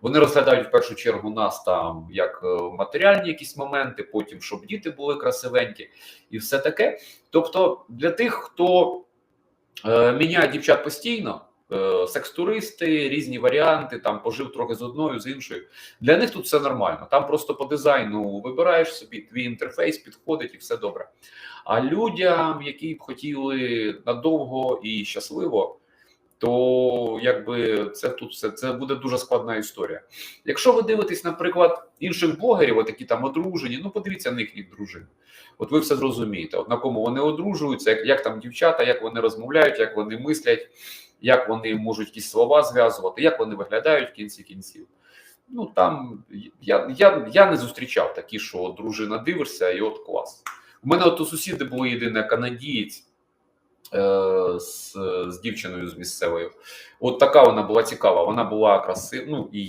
Вони розглядають в першу чергу нас там як е, матеріальні якісь моменти, потім щоб діти були красивенькі і все таке. Тобто, для тих, хто е, міняє дівчат постійно, е, секс-туристи, різні варіанти, там пожив трохи з одною, з іншою. Для них тут все нормально. Там просто по дизайну вибираєш собі твій інтерфейс, підходить і все добре. А людям, які б хотіли надовго і щасливо, то якби це тут все це буде дуже складна історія. Якщо ви дивитесь, наприклад, інших блогерів, от які там одружені, ну подивіться на їхніх дружин. От ви все зрозумієте, от на кому вони одружуються, як, як там дівчата, як вони розмовляють, як вони мислять, як вони можуть якісь слова зв'язувати, як вони виглядають в кінці кінців. Ну там я, я, я не зустрічав такі, що дружина дивишся, і от клас. У мене от у сусіди були єдине канадієць з, з дівчиною з місцевою. От така вона була цікава. Вона була красива. Ну і